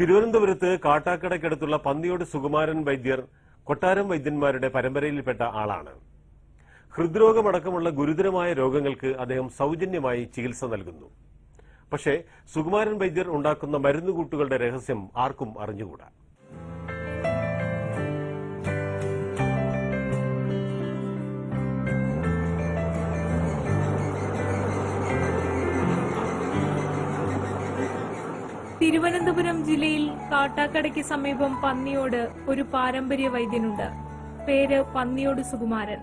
തിരുവനന്തപുരത്ത് കാട്ടാക്കടയ്ക്കടുത്തുള്ള പന്നിയോട് സുകുമാരൻ വൈദ്യർ കൊട്ടാരം വൈദ്യന്മാരുടെ പരമ്പരയിൽപ്പെട്ട ആളാണ്. ഹൃദ്രോഗമടക്കമുള്ള ഗുരുതരമായ രോഗങ്ങൾക്ക് അദ്ദേഹം സൗജന്യമായി ചികിത്സ നൽകുന്നു. പക്ഷേ സുകുമാരൻ വൈദ്യർ ഉണ്ടാക്കുന്ന മരുന്നുകൂട്ടുകളുടെ രഹസ്യം ആർക്കും അറിഞ്ഞുകൂടാ. തിരുവനന്തപുരം ജില്ലയിൽ കാട്ടാക്കടയ്ക്ക് സമീപം പന്നിയോട് ഒരു പാരമ്പര്യ വൈദ്യനുണ്ട്. പേര് പന്നിയോട് സുകുമാരൻ.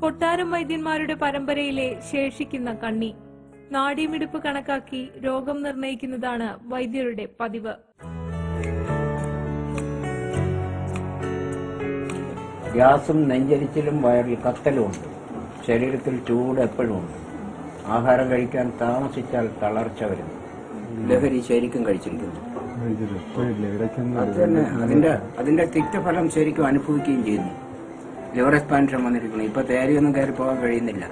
കൊട്ടാരം വൈദ്യന്മാരുടെ പരമ്പരയിലെ ശേഷിക്കുന്ന കണ്ണി. നാഡീമിടിപ്പ് കണക്കാക്കി രോഗം നിർണയിക്കുന്നതാണ് വൈദ്യരുടെ പതിവ്. ഗ്യാസും നെഞ്ചരിച്ചിലും വയറിൽ കത്തലും ഉണ്ട് ശരീരത്തിൽ ചൂട് എപ്പോഴും ഉണ്ട് ആഹാരം കഴിക്കാൻ താമസിച്ചാൽ തളർച്ച വരുന്നു. ലഹരി ശരിക്കും കഴിച്ചിരിക്കുന്നു. അത് തന്നെ അതിന്റെ അതിന്റെ തിക്തഫലം ശരിക്കും അനുഭവിക്കുകയും ചെയ്യുന്നു. ലിവർ എക്സ്പാൻഷൻ വന്നിരിക്കുന്നു. ഇപ്പൊ തേരിയൊന്നും കയറി പോകാൻ കഴിയുന്നില്ല.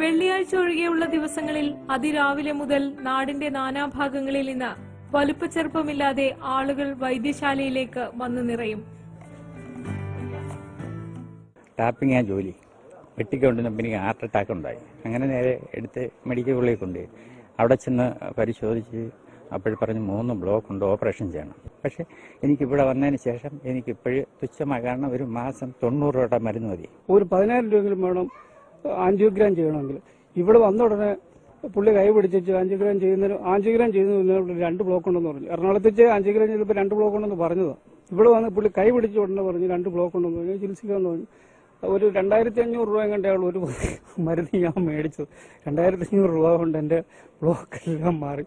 വെള്ളിയാഴ്ച ഒഴികെയുള്ള ദിവസങ്ങളിൽ അതിരാവിലെ മുതൽ നാടിന്റെ നാനാഭാഗങ്ങളിൽ നിന്ന് വലുപ്പച്ചെറുപ്പമില്ലാതെ ആളുകൾ വൈദ്യശാലയിലേക്ക് വന്നു നിറയും. ടാപ്പിംഗ് ആ ജോലി. വെട്ടിക്കൊണ്ടിരുന്നപ്പോൾ എനിക്ക് ഹാർട്ട് അറ്റാക്ക് ഉണ്ടായി. അങ്ങനെ നേരെ എടുത്ത് മെഡിക്കൽ കോളേജിൽ കൊണ്ടുപോയി. അവിടെ ചെന്ന് പരിശോധിച്ച് അപ്പോൾ പറഞ്ഞ് മൂന്ന് ബ്ലോക്ക് ഉണ്ട് ഓപ്പറേഷൻ ചെയ്യണം. പക്ഷേ എനിക്കിവിടെ വന്നതിന് ശേഷം എനിക്കിപ്പോഴും തുച്ഛമായ കാരണം ഒരു മാസം തൊണ്ണൂറ് രൂപയുടെ മരുന്ന് മതി. ഒരു പതിനായിരം രൂപയെങ്കിലും വേണം ആൻജിയോഗ്രാം ചെയ്യണമെങ്കിൽ. ഇവിടെ വന്ന ഉടനെ പുള്ളി കൈ പിടിച്ച് ആൻജിയോഗ്രാം ചെയ്യുന്നതിന് ആൻജിയോഗ്രാം ചെയ്യുന്നതിന് രണ്ട് ബ്ലോക്ക് ഉണ്ടെന്ന് പറഞ്ഞു. എറണാകുളത്ത് ആൻജിയോഗ്രാം ചെയ്തപ്പോൾ രണ്ട് ബ്ലോക്ക് ഉണ്ടെന്ന് പറഞ്ഞതാണ് ഇവിടെ വന്ന് പുള്ളി കൈ പിടിച്ച ഉടനെ പറഞ്ഞു രണ്ട് ബ്ലോക്ക് ഉണ്ടെന്ന് പറഞ്ഞു. ചികിത്സിക്കാമെന്ന് പറഞ്ഞു. ഒരു രണ്ടായിരത്തി അഞ്ഞൂറ് രൂപ കണ്ടേ ഒരു മരുന്ന് ഞാൻ മേടിച്ചു. രണ്ടായിരത്തി അഞ്ഞൂറ് രൂപ കൊണ്ട് എന്റെ ബ്ലോക്ക് എല്ലാം മാറി.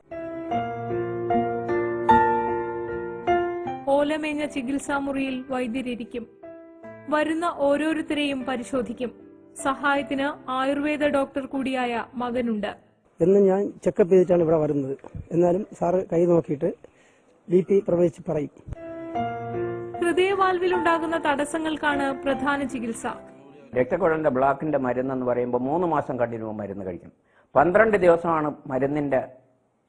ഓലമേഞ്ഞ ചികിത്സാ മുറിയിൽ വൈദ്യരിക്കും വരുന്ന ഓരോരുത്തരെയും പരിശോധിക്കും. സഹായത്തിന് ആയുർവേദ ഡോക്ടർ കൂടിയായ മകനുണ്ട്. എന്ന് ഞാൻ ചെക്കപ്പ് ചെയ്തിട്ടാണ് ഇവിടെ വരുന്നത്. എന്നാലും സാറ് കൈ നോക്കിയിട്ട് ബി പി പ്രവചിച്ച് പറയും. ഹൃദയവാൽവിലുണ്ടാകുന്ന തടസ്സങ്ങൾക്കാണ് പ്രധാന ചികിത്സ. രക്തക്കുഴലിന്റെ ബ്ലോക്കിന്റെ മരുന്നെന്ന് പറയുമ്പോൾ മൂന്ന് മാസം കണ്ടിന്യൂ മരുന്ന് കഴിക്കണം. പന്ത്രണ്ട് ദിവസമാണ് മരുന്നിന്റെ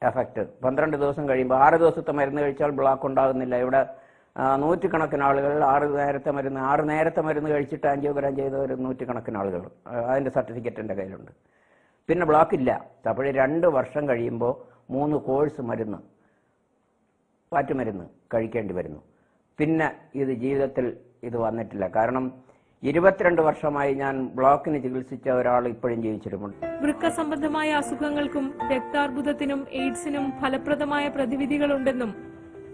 എഫക്റ്റ് പന്ത്രണ്ട് ദിവസം കഴിയുമ്പോൾ ആറ് ദിവസത്തെ മരുന്ന് കഴിച്ചാൽ ബ്ലോക്ക് ഉണ്ടാകുന്നില്ല. ഇവിടെ നൂറ്റിക്കണക്കിന് ആളുകൾ ആറ് നേരത്തെ മരുന്ന് ആറ് നേരത്തെ മരുന്ന് കഴിച്ചിട്ട് ആൻജിയോഗ്രാം ചെയ്ത ഒരു നൂറ്റിക്കണക്കിന് ആളുകൾ അതിന്റെ സർട്ടിഫിക്കറ്റ് എന്റെ കയ്യിലുണ്ട്. പിന്നെ ബ്ലോക്ക് ഇല്ല. അപ്പോൾ രണ്ട് വർഷം കഴിയുമ്പോൾ മൂന്ന് കോഴ്സ് മരുന്ന് പാറ്റുമരുന്ന് കഴിക്കേണ്ടി വരുന്നു. പിന്നെ ഇത് ജീവിതത്തിൽ ഇത് വന്നിട്ടില്ല. കാരണം ഇരുപത്തിരണ്ട് വർഷമായി ഞാൻ ബ്ലോക്കിന് ചികിത്സിച്ച ഒരാൾ ഇപ്പോഴും ജീവിച്ചിരുമുണ്ട് വൃക്ക സംബന്ധമായ അസുഖങ്ങൾക്കും രക്താർബുദത്തിനും എയ്ഡ്സിനും ഫലപ്രദമായ പ്രതിവിധികളുണ്ടെന്നും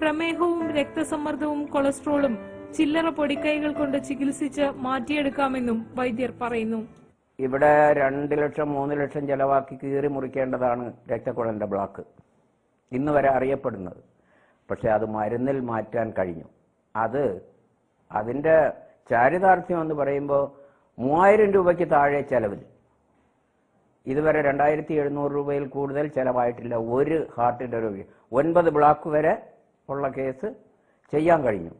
പ്രമേഹവും രക്തസമ്മർദ്ദവും കൊളസ്ട്രോളും ചില്ലറ പൊടിക്കൈകൾ കൊണ്ട് ചികിത്സിച്ച് മാറ്റിയെടുക്കാമെന്നും വൈദ്യർ പറയുന്നു. ഇവിടെ രണ്ട് ലക്ഷം മൂന്ന് ലക്ഷം ചെലവാക്കി കീറി മുറിക്കേണ്ടതാണ് രക്തക്കുഴലിന്റെ ബ്ലോക്ക്. ഇന്ന് വരെ അറിയപ്പെടുന്നത്. പക്ഷെ അത് മരുന്നിൽ മാറ്റാൻ കഴിഞ്ഞു. അത് അതിന്റെ ചാരിതാർത്ഥ്യം എന്ന് പറയുമ്പോൾ മൂവായിരം രൂപയ്ക്ക് താഴെ ചെലവിൽ. ഇതുവരെ രണ്ടായിരത്തി എഴുന്നൂറ് രൂപയിൽ കൂടുതൽ ചെലവായിട്ടില്ല ഒരു ഹാർട്ടിന്റെ രോഗി ഒൻപത് ബ്ലോക്ക് വരെ ഉള്ള കേസ് ചെയ്യാൻ കഴിഞ്ഞു.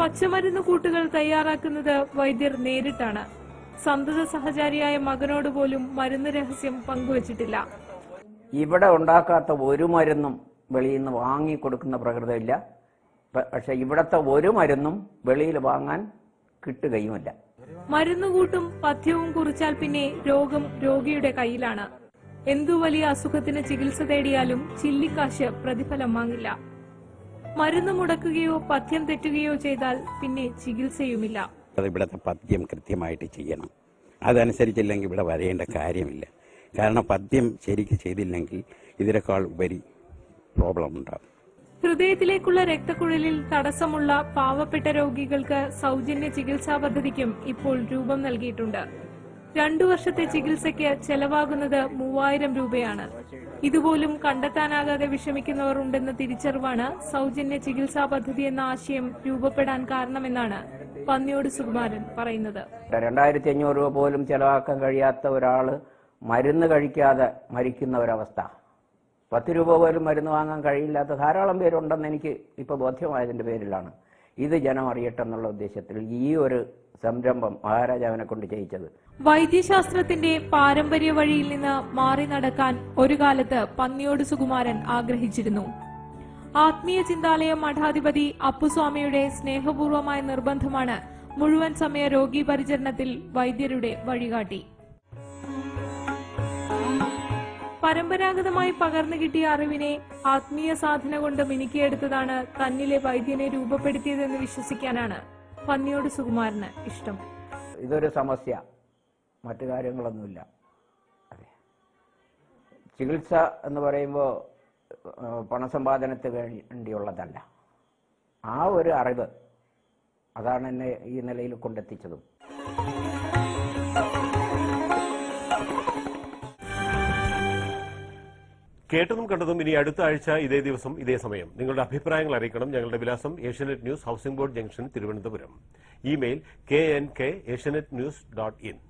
പച്ചമരുന്ന് കൂട്ടുകൾ തയ്യാറാക്കുന്നത് വൈദ്യർ നേരിട്ടാണ്. സന്തത സഹചാരിയായ മകനോട് പോലും മരുന്ന് രഹസ്യം പങ്കുവച്ചിട്ടില്ല. ഇവിടെ ഉണ്ടാക്കാത്ത ഒരു മരുന്നും വെളിയിൽ നിന്ന് വാങ്ങി കൊടുക്കുന്ന പ്രകൃതമില്ല. പക്ഷെ ഇവിടത്തെ ഒരു മരുന്നും വെളിയിൽ വാങ്ങാൻ കിട്ടുകയുമില്ല. മരുന്നുകൂട്ടും പഥ്യവും കുറിച്ചാൽ പിന്നെ രോഗം രോഗിയുടെ കയ്യിലാണ്. എന്തു വലിയ അസുഖത്തിന് ചികിത്സ തേടിയാലും ചില്ലിക്കാശ് പ്രതിഫലം വാങ്ങില്ല. മരുന്ന് മുടക്കുകയോ പഥ്യം തെറ്റുകയോ ചെയ്താൽ പിന്നെ ചികിത്സയുമില്ല. അത് ഇവിടുത്തെ പദ്യം കൃത്യമായിട്ട് ചെയ്യണം. അതനുസരിച്ചില്ലെങ്കിൽ ഇവിടെ വരേണ്ട കാര്യമില്ല. കാരണം പദ്യം ശരിക്ക് ചെയ്തില്ലെങ്കിൽ ഇതിനേക്കാൾ ഉപരി പ്രോബ്ലം ഉണ്ടാകും ഹൃദയത്തിലേക്കുള്ള രക്തക്കുഴലിൽ തടസ്സമുള്ള പാവപ്പെട്ട രോഗികൾക്ക് സൗജന്യ ചികിത്സാ പദ്ധതിക്കും ഇപ്പോൾ രൂപം നൽകിയിട്ടുണ്ട്. രണ്ടു വർഷത്തെ ചികിത്സയ്ക്ക് ചെലവാകുന്നത് മൂവായിരം രൂപയാണ്. ഇതുപോലും കണ്ടെത്താനാകാതെ വിഷമിക്കുന്നവർ ഉണ്ടെന്ന തിരിച്ചറിവാണ് സൗജന്യ ചികിത്സാ പദ്ധതി എന്ന ആശയം രൂപപ്പെടാൻ കാരണമെന്നാണ് പന്നിയോട് സുകുമാരൻ പറയുന്നത്. രണ്ടായിരത്തി അഞ്ഞൂറ് രൂപ പോലും ചെലവാക്കാൻ കഴിയാത്ത ഒരാൾ മരുന്ന് കഴിക്കാതെ മരിക്കുന്ന ഒരവസ്ഥ. പത്ത് രൂപ പോലും മരുന്ന് വാങ്ങാൻ കഴിയില്ലാത്ത ധാരാളം പേരുണ്ടെന്ന് എനിക്ക് ഇപ്പോൾ ബോധ്യമായതിന്റെ പേരിലാണ്. ഇത് ജനം അറിയട്ടെ എന്നുള്ള ഉദ്ദേശത്തിൽ ഈ ഒരു സംരംഭം മഹാരാജാവിനെ കൊണ്ട് ചെയ്യിച്ചത്. വൈദ്യശാസ്ത്രത്തിന്റെ പാരമ്പര്യ വഴിയിൽ നിന്ന് മാറി നടക്കാൻ ഒരു കാലത്ത് പന്നിയോട് സുകുമാരൻ ആഗ്രഹിച്ചിരുന്നു. ആത്മീയ ചിന്താലയ മഠാധിപതി അപ്പുസ്വാമിയുടെ സ്നേഹപൂർവമായ നിർബന്ധമാണ് മുഴുവൻ സമയ രോഗീ പരിചരണത്തിൽ വൈദ്യരുടെ വഴികാട്ടി. പരമ്പരാഗതമായി പകർന്നു കിട്ടിയ അറിവിനെ ആത്മീയ സാധന കൊണ്ട് മിനുക്കിയെടുത്തതാണ് തന്നിലെ വൈദ്യനെ രൂപപ്പെടുത്തിയതെന്ന് വിശ്വസിക്കാനാണ് പന്നിയോട് സുകുമാരന് ഇഷ്ടം. ഇതൊരു സമസ്യ. മറ്റു കാര്യങ്ങളൊന്നുമില്ല. ചികിത്സ എന്ന് പറയുമ്പോൾ പണസമ്പാദനത്തിന് വേണ്ടിയുള്ളതല്ല. ആ ഒരു അറിവ് അതാണ് എന്നെ ഈ നിലയിൽ കൊണ്ടെത്തിച്ചതും. കേട്ടതും കണ്ടതും ഇനി അടുത്ത ആഴ്ച ഇതേ ദിവസം ഇതേ സമയം. നിങ്ങളുടെ അഭിപ്രായങ്ങൾ അറിയിക്കണം. ഞങ്ങളുടെ വിലാസം Asianet News Housing Board Junction Thiruvananthapuram. Email K N K Asianet news dot in.